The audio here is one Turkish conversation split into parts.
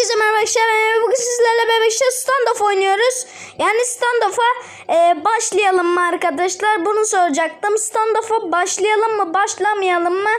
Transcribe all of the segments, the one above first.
Herkese merhaba arkadaşlar. Bugün sizlerle bebekte standoff oynuyoruz. Yani standoff'a e, başlayalım mı arkadaşlar? Bunu soracaktım. Standoff'a başlayalım mı, başlamayalım mı?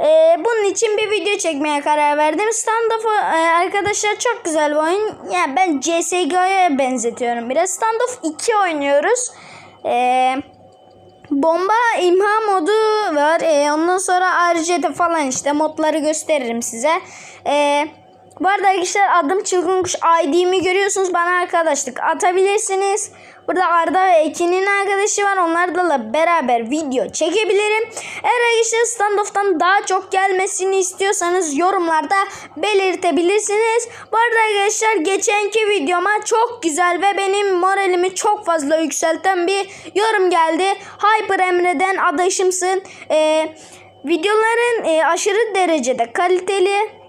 E, bunun için bir video çekmeye karar verdim. Standoff e, arkadaşlar çok güzel bir oyun. Yani ben CSGO'ya benzetiyorum biraz. Standoff 2 oynuyoruz. Eee Bomba imha modu var. Ee, ondan sonra RCT falan işte modları gösteririm size. Ee, bu arada arkadaşlar adım Çılgın Kuş ID'mi görüyorsunuz. Bana arkadaşlık atabilirsiniz. Burada Arda ve Ekin'in arkadaşı var. Onlarla beraber video çekebilirim. Eğer arkadaşlar standoff'tan daha çok gelmesini istiyorsanız yorumlarda belirtebilirsiniz. Bu arada arkadaşlar geçenki videoma çok güzel ve benim moralimi çok fazla yükselten bir yorum geldi. Hyper Emre'den adaşımsın. Ee, videoların e, aşırı derecede kaliteli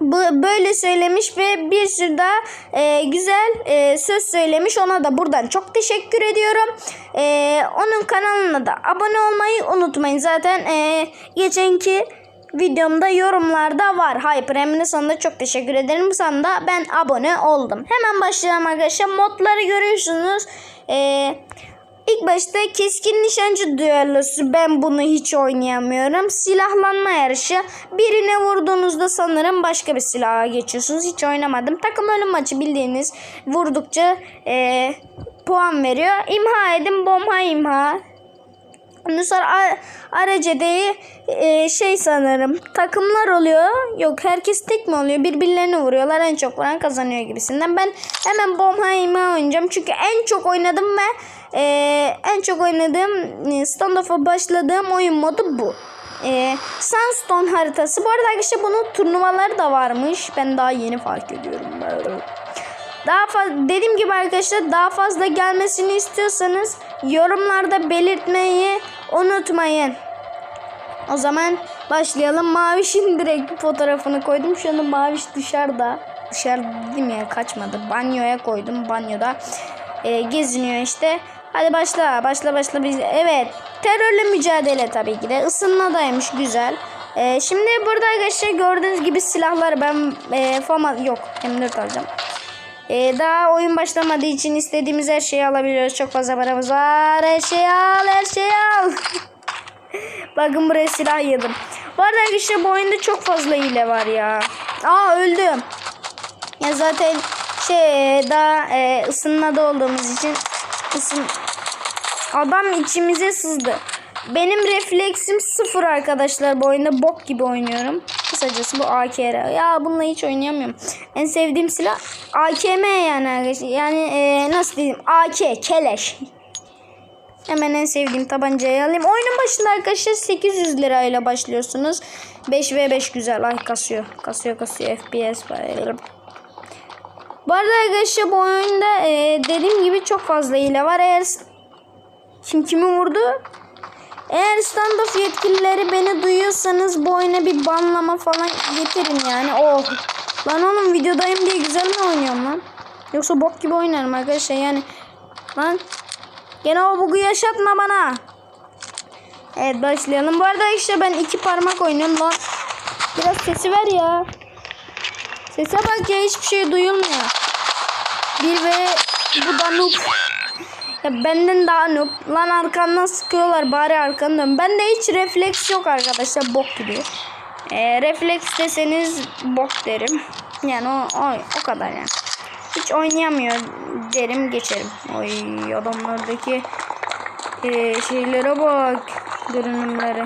böyle söylemiş ve bir sürü daha e, güzel e, söz söylemiş. Ona da buradan çok teşekkür ediyorum. E, onun kanalına da abone olmayı unutmayın. Zaten e, geçenki videomda yorumlarda var. Hyper Emre sana da çok teşekkür ederim. Sana da ben abone oldum. Hemen başlayalım arkadaşlar. Modları görüyorsunuz. Eee İlk başta keskin nişancı düellosu ben bunu hiç oynayamıyorum. Silahlanma yarışı. Birine vurduğunuzda sanırım başka bir silaha geçiyorsunuz. Hiç oynamadım. Takım ölüm maçı bildiğiniz vurdukça e, puan veriyor. İmha edin bomba imha. Ondan sonra Aracede'yi e, şey sanırım takımlar oluyor. Yok herkes tek mi oluyor? Birbirlerini vuruyorlar. En çok vuran kazanıyor gibisinden. Ben hemen bomba imha oynayacağım. Çünkü en çok oynadım ve e, en çok oynadığım e, standoff'a başladığım oyun modu bu. E, Sunstone haritası. Bu arada arkadaşlar bunun turnuvaları da varmış. Ben daha yeni fark ediyorum. Daha fazla dediğim gibi arkadaşlar daha fazla gelmesini istiyorsanız yorumlarda belirtmeyi unutmayın. O zaman başlayalım. Maviş'in direkt fotoğrafını koydum. Şu anda Maviş dışarıda. Dışarı dedim ya kaçmadı. Banyoya koydum. Banyoda e, geziniyor işte. Hadi başla. Başla başla. Biz... Evet. Terörle mücadele tabii ki de. Isınmadaymış. Güzel. E, şimdi burada arkadaşlar gördüğünüz gibi silahlar ben e, fama yok. M4 alacağım. Ee, daha oyun başlamadığı için istediğimiz her şeyi alabiliyoruz. Çok fazla paramız var. Her şeyi al, her şeyi al. Bakın buraya silah yedim. Bu arada arkadaşlar bu oyunda çok fazla hile var ya. Aa öldüm. Ya zaten şey daha e, ısınmada olduğumuz için ısın adam içimize sızdı. Benim refleksim sıfır arkadaşlar bu oyunda bok gibi oynuyorum. Kısacası bu AKR. Ya bununla hiç oynayamıyorum. En sevdiğim silah AKM yani arkadaşlar. Yani e, nasıl diyeyim? AK, keleş. Hemen en sevdiğim tabancayı alayım. Oyunun başında arkadaşlar 800 lirayla başlıyorsunuz. 5v5 güzel. Ay kasıyor. Kasıyor kasıyor. FPS var. Bu arada arkadaşlar bu oyunda e, dediğim gibi çok fazla hile var. Eğer kim kimi vurdu? Eğer standoff yetkilileri beni duyuyorsanız bu oyuna bir banlama falan getirin yani. Oh. Lan oğlum videodayım diye güzel mi oynuyorum lan? Yoksa bok gibi oynarım arkadaşlar yani. Lan. Gene o bugu yaşatma bana. Evet başlayalım. Bu arada işte ben iki parmak oynuyorum lan. Biraz sesi ver ya. Sese bak ya hiçbir şey duyulmuyor. Bir ve bu da noob. Ya benden daha noob. Lan arkandan sıkıyorlar bari arkanı dön. Bende hiç refleks yok arkadaşlar bok gibi. E, refleks deseniz bok derim. Yani o, o, o kadar yani. Hiç oynayamıyor derim geçerim. Oy adamlardaki e, şeylere bak. Görünümleri.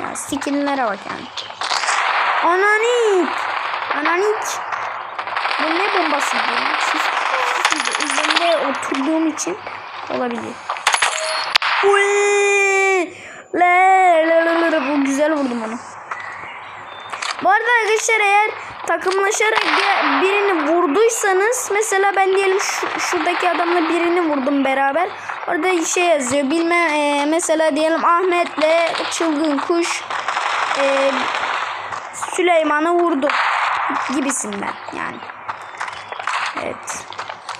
Ya skinlere bak yani. Ananik. Ananik. Bu ne bombası bu? Üzerinde oturduğum için olabilir. Uy! Le, le, le, le, bu güzel vurdum onu. Bu arkadaşlar eğer takımlaşarak birini vurduysanız mesela ben diyelim şu, şuradaki adamla birini vurdum beraber. Orada şey yazıyor bilme e, mesela diyelim Ahmet'le çılgın kuş e, vurdu gibisinden yani. Evet.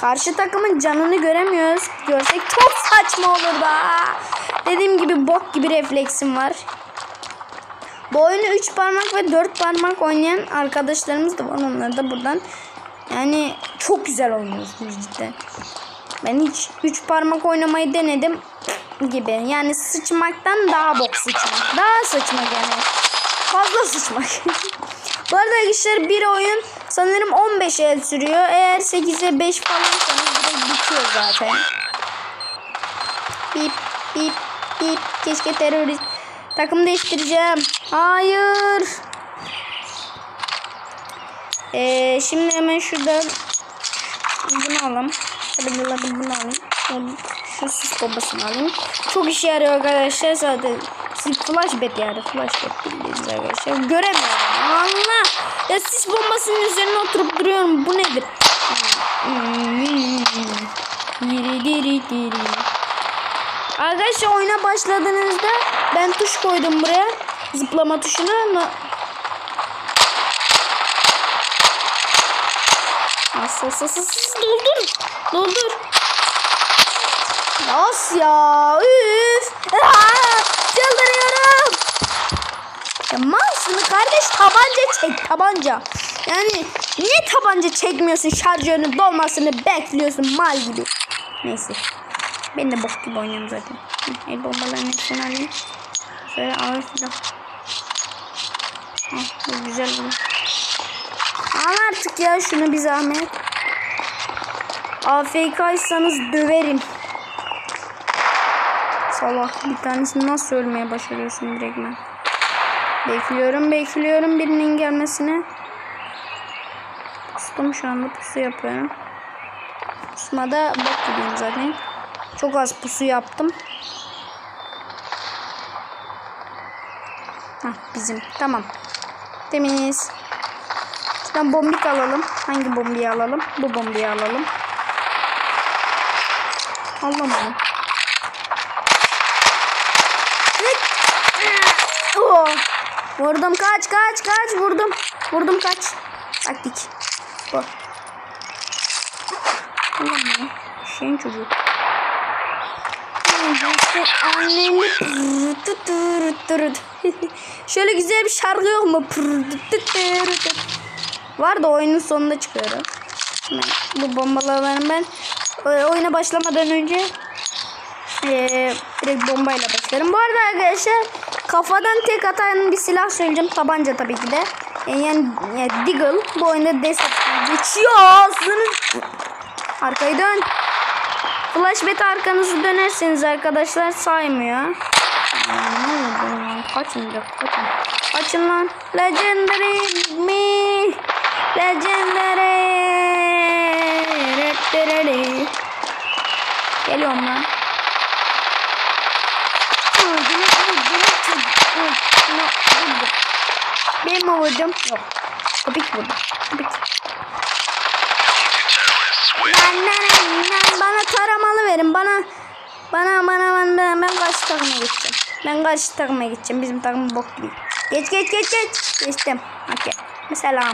Karşı takımın canını göremiyoruz. Görsek çok saçma olur da. Dediğim gibi bok gibi refleksim var. Bu oyunu 3 parmak ve 4 parmak oynayan arkadaşlarımız da var. Onları da buradan Yani çok güzel oynuyorsunuz cidden. Ben hiç üç parmak oynamayı denedim gibi. Yani sıçmaktan daha bok sıçmak. Daha sıçmak yani. Fazla sıçmak. Bu arada arkadaşlar bir oyun sanırım 15 el sürüyor. Eğer 8'e 5 falansanız direkt bitiyor zaten. Bip bip bip. Keşke terörist takım değiştireceğim. Hayır. Ee, şimdi hemen şuradan bunu alalım. Hadi bunu alayım. Şu sis bombasını alayım. Çok işe yarıyor arkadaşlar zaten. Flashback yani flashback bildiğiniz arkadaşlar. Göremiyorum. Allah. Ya sis bombasının üzerine oturup duruyorum. Bu nedir? Arkadaşlar oyuna başladığınızda ben tuş koydum buraya. Zıplama tuşunu ama as as as doldur. Doldur. As ya. Üf. Aa, Ya malsın kardeş tabanca çek tabanca. Yani niye tabanca çekmiyorsun şarjörünün dolmasını bekliyorsun mal gibi. Neyse. Ben de bok gibi oynuyorum zaten. Hı, El bombalarını hepsini alayım. Şöyle ağır silah. Ah, bu güzel bu. Al artık ya şunu bir zahmet. AFK'ysanız döverim. Salak bir tanesini nasıl ölmeye başarıyorsun direktmen. Bekliyorum bekliyorum birinin gelmesini. Pustum şu anda pusu yapıyorum. Pusmada bok gibiyim zaten. Çok az pusu yaptım. Hah bizim tamam. Temiz. Şuradan bombik alalım. Hangi bombiyi alalım? Bu bombiyi alalım. Allah'ım. Oh. Vurdum kaç kaç kaç vurdum. Vurdum kaç. Taktik. Bu. Şeyin çocuğu. Şöyle güzel bir şarkı yok mu? Var da oyunun sonunda çıkıyor. Bu bombalarını ben e, oyuna başlamadan önce e, direkt bombayla başlarım. Bu arada arkadaşlar kafadan tek atan bir silah söyleyeceğim. Tabanca tabii ki de. E, yani, yani Deagle bu oyunda destek geçiyor. Ağzını... Arkayı dön. Flashback arkanızı dönerseniz arkadaşlar saymıyor. Ne oldu lan? Kaçın direkt kaçın. Kaçın lan. Legendary me. Legendary. Geliyorum lan. Ben mi vurdum? Yok. Köpek vurdum. Köpek. Lan lan lan bana taramalı verin. Bana bana bana bana ben karşı takıma gideceğim. Ben karşı takıma gideceğim. Bizim takım bok gibi. Geç geç geç geç. Geçtim. Okey. Mesela.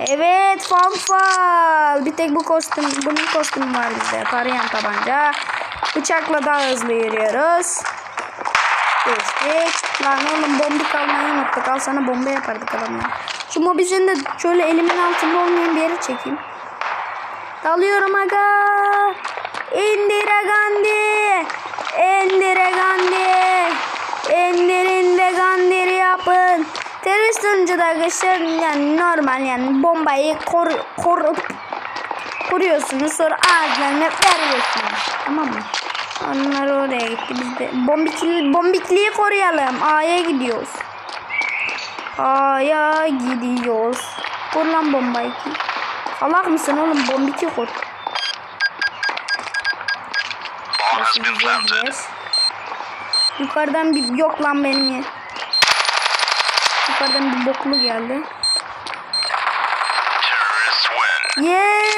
Evet fanfal. Bir tek bu kostüm, bunun kostümü var bizde. Tarayan tabanca. Bıçakla daha hızlı yürüyoruz. Geçtik. Lan oğlum bomba kalmayı unuttuk. Al sana bomba yapardık adamlar. Şu mobizini de şöyle elimin altında olmayan bir yere çekeyim. Dalıyorum aga. Indira Gandhi. Indira Gandhi. İndirinde Gandhi yapın. Terörist de arkadaşlar yani normal yani bombayı kor, kor, koruyorsunuz sonra ağızlarına veriyorsunuz. Tamam mı? Onlar oraya gitti. Biz de bombikli, bombikliği koruyalım. A'ya gidiyoruz. A'ya gidiyoruz. Kur lan bombayı. Salak mısın oğlum? Bombiki planted. Yukarıdan bir yok lan benim ya. Yukarıdan bir boklu geldi. Yeee!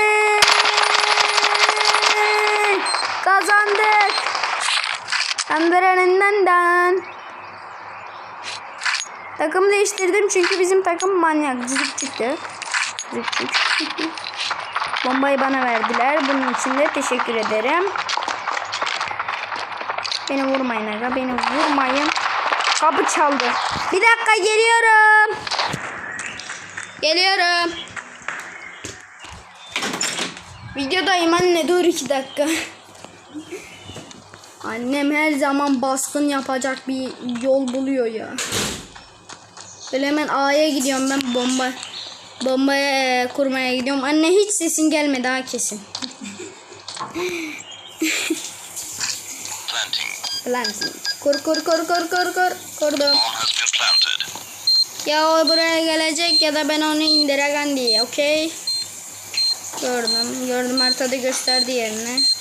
Kazandık. Dandıranından. Takım değiştirdim çünkü bizim takım manyak. Cızık çıktı. Çıktı. Bombayı bana verdiler. Bunun için de teşekkür ederim. Beni vurmayın aga. Beni vurmayın. Kapı çaldı. Bir dakika geliyorum. Geliyorum. Videodayım anne dur iki dakika. Annem her zaman baskın yapacak bir yol buluyor ya. Böyle hemen A'ya gidiyorum ben bomba. Bombaya e, kurmaya gidiyorum. Anne hiç sesin gelmedi ha kesin. Planting. Planting. Kur kur kur kur kur kur. Kurdum. Ya o buraya gelecek ya da ben onu indireceğim diye. Okey. Gördüm. Gördüm haritada gösterdi yerini.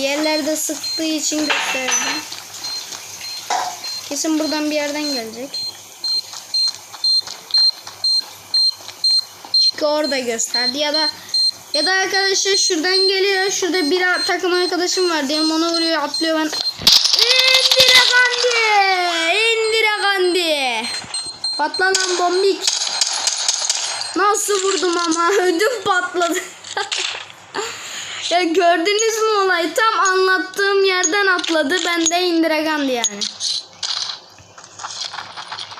Bir yerlerde sıktığı için gösterdi. Kesin buradan bir yerden gelecek. Çünkü orada gösterdi ya da ya da arkadaşlar şuradan geliyor. Şurada bir takım arkadaşım var diyelim onu vuruyor atlıyor ben. İndire Gandhi! İndire Gandhi! Patla lan bombik. Nasıl vurdum ama ödüm. Ya gördünüz mü olayı? Tam anlattığım yerden atladı. Ben de indiregandı yani.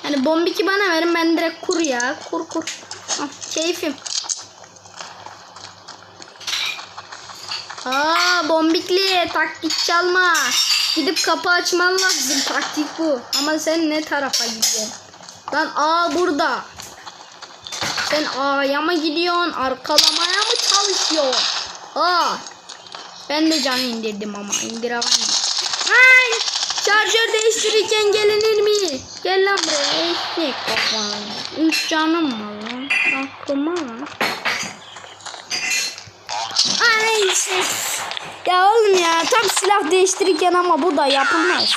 Hani bombiki bana verin ben direkt kur ya. Kur kur. Ah, keyfim. Aa bombikli taktik çalma. Gidip kapı açman lazım. Taktik bu. Ama sen ne tarafa gidiyorsun? Lan A burada. Sen A'ya mı gidiyorsun? Arkalamaya mı çalışıyorsun? Aa. Ben de canı indirdim ama indiremem. Ay! Şarjör değiştirirken gelinir mi? Gel lan buraya. Eşek kafan. Üç canım var lan. Aklıma lan. Aa, neyse. Ya oğlum ya tam silah değiştirirken ama bu da yapılmaz.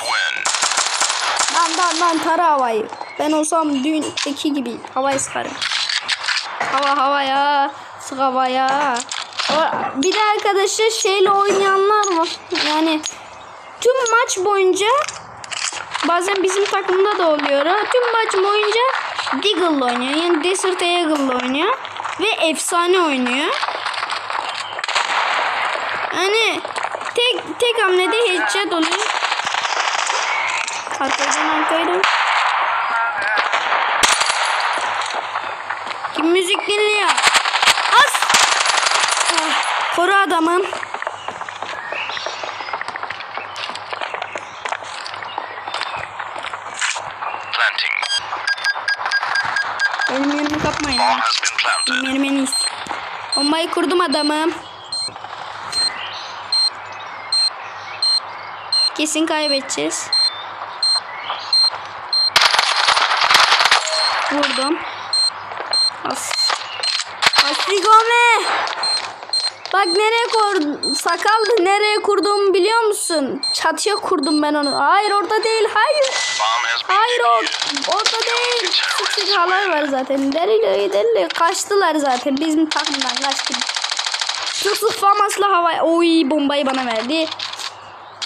Lan lan lan tara havayı. Ben olsam düğündeki gibi havayı sıkarım. Hava havaya. Sık havaya. Bir de arkadaşlar şeyle oynayanlar var. Yani tüm maç boyunca bazen bizim takımda da oluyor. Tüm maç boyunca Deagle'la oynuyor. Yani Desert Eagle'la oynuyor. Ve efsane oynuyor. Hani tek tek hamlede headshot oluyor. Arkadan arkadan. Kim müzik dinliyor? As! Ah, koru adamım. Planting. Benim yerimi kapmayın. Benim yerim en iyisi. Bombayı kurdum adamım. Kesin kaybedeceğiz. Vurdum. As. Asigome. Bak nereye kurdum? Sakallı nereye kurduğumu biliyor musun? Çatıya kurdum ben onu. Hayır orada değil. Hayır. Hayır o, defused. orada değil. Halay var zaten. Deli deli. Kaçtılar zaten. Bizim takımdan kaçtı. Sık famasla havaya. Oy bombayı bana verdi.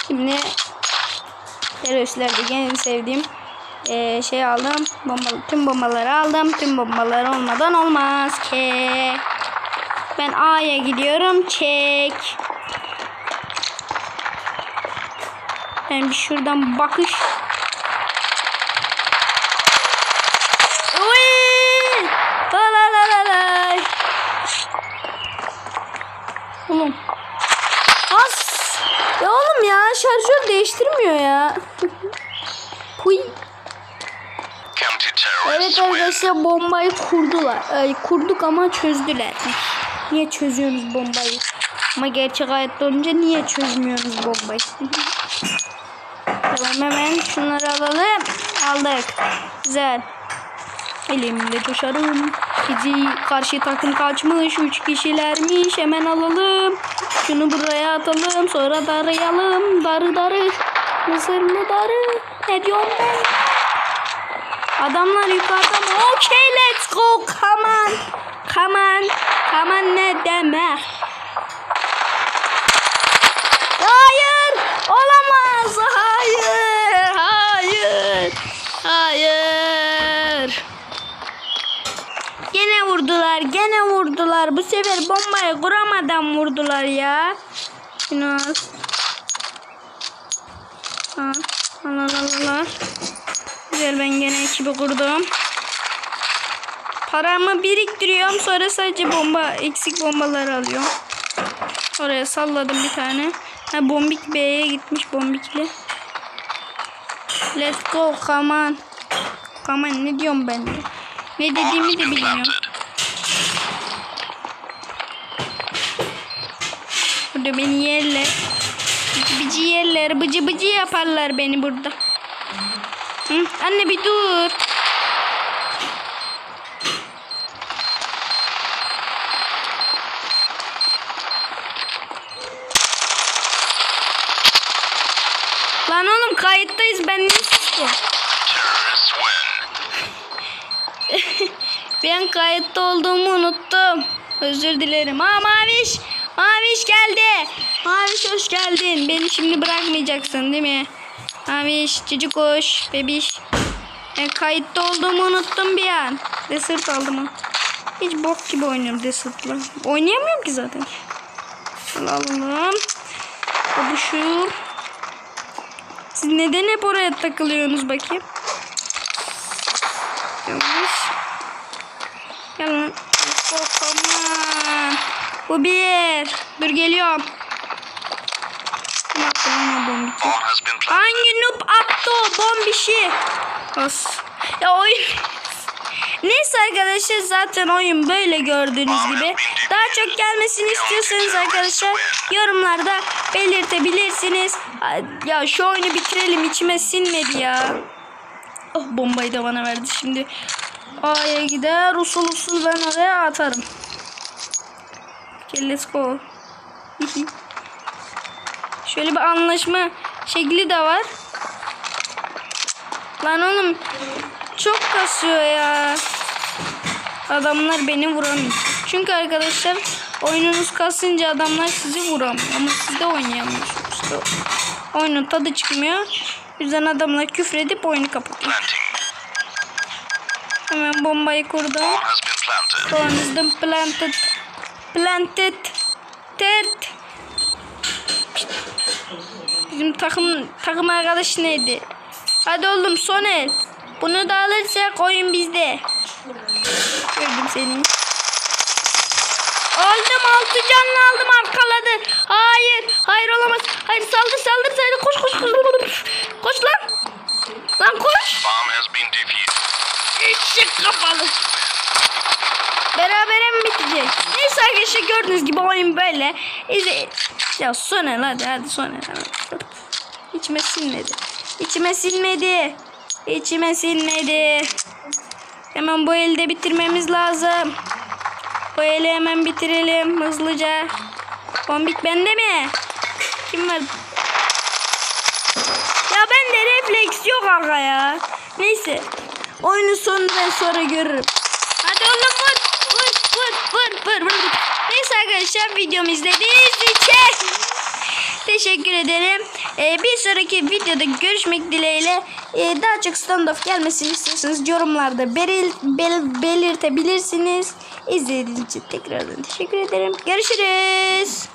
Şimdi teröristlerde en sevdiğim eee, şey aldım. Bomba, tüm bombaları aldım. Tüm bombalar olmadan olmaz ki. Ben A'ya gidiyorum. Çek. Ben bir şuradan bakış. Uy! La la la la. Oğlum. As. Ya oğlum ya şarjör değiştirmiyor ya. County Evet arkadaşlar bombayı kurdular. Ay, kurduk ama çözdüler. Niye çözüyorsunuz bombayı? Ama gerçek hayatta olunca niye çözmüyoruz bombayı? tamam hemen şunları alalım. Aldık. Güzel. Elimde coşarım. Bizi karşı takım kaçmış. Üç kişilermiş. Hemen alalım. Şunu buraya atalım. Sonra darayalım. Darı darı. Mısırlı darı. Ne diyorum ben? Adamlar yukarıda mı? Okay let's go. Come on. Come on. On ne demek? Hayır. Olamaz. Hayır. Hayır. Hayır. Gene vurdular. Gene vurdular. Bu sefer bombayı kuramadan vurdular ya. Şunu al. Al. Al al al al. Güzel ben gene ekibi kurdum. Paramı biriktiriyorum sonra sadece bomba eksik bombaları alıyorum. Oraya salladım bir tane. Ha bombik B'ye gitmiş bombikli. Let's go come on. Come on ne diyorum ben de. Ne dediğimi de bilmiyorum. Burada beni yerler. Bıcı bıcı yerler. Bıcı bıcı yaparlar beni burada. Hı, anne bir dur. Lan oğlum kayıttayız ben ne sustum? Terrorists win. Ben kayıtta olduğumu unuttum. Özür dilerim. Aa Maviş. Maviş geldi. Maviş hoş geldin. Beni şimdi bırakmayacaksın değil mi? Maviş, cici koş, bebiş. Ben kayıtta olduğumu unuttum bir an. Desert aldım. Hiç bok gibi oynuyorum Desert'la. Oynayamıyorum ki zaten. Alalım. Babuşum. Siz neden hep oraya takılıyorsunuz bakayım? Yanlış. Gel lan. Oh, aman. Bu bir. Dur geliyorum. Hangi noob attı o bombişi? As. Ya oyun... Neyse arkadaşlar zaten oyun böyle gördüğünüz gibi. Daha çok gelmesini istiyorsanız arkadaşlar yorumlarda belirtebilirsiniz. Ya şu oyunu bitirelim içime sinmedi ya. Oh bombayı da bana verdi şimdi. A'ya gider usul usul ben oraya atarım. Okay, let's go. Şöyle bir anlaşma şekli de var. Lan oğlum çok kasıyor ya. Adamlar beni vuramıyor. Çünkü arkadaşlar oyununuz kasınca adamlar sizi vuramıyor. Ama siz de oynayamıyorsunuz. İşte oyunun tadı çıkmıyor. Yüzden adamlar küfredip oyunu kapatıyor. Hemen bombayı kurdum. Bomb has been planted. Planted, tet. Bizim takım takım arkadaş neydi? Hadi oğlum son el. Bunu da alırsak oyun bizde. Gördüm seni. Aldım altı canlı aldım arkaladı. Hayır. Hayır olamaz. Hayır saldır saldır saldır. Koş koş koş. Koş lan. Lan koş. Bomb has been defused. Eşek kafalı. Berabere mi bitecek? Neyse arkadaşlar gördüğünüz gibi oyun böyle. İzle. Ya Soner hadi hadi hadi. İçime sinmedi. İçime sinmedi. İçime sinmedi. Hemen bu elde bitirmemiz lazım. Bu eli hemen bitirelim hızlıca. Bombik bende mi? Kim var? Ya bende refleks yok aga ya. Neyse. Oyunun sonunu ben sonra görürüm. Hadi oğlum vur. Vur vur vur vur vur. Neyse arkadaşlar videomu izlediğiniz için teşekkür ederim. Ee, bir sonraki videoda görüşmek dileğiyle. Ee, daha çok standoff gelmesini istiyorsanız yorumlarda beril- bel- belirtebilirsiniz. İzlediğiniz için tekrardan teşekkür ederim. Görüşürüz.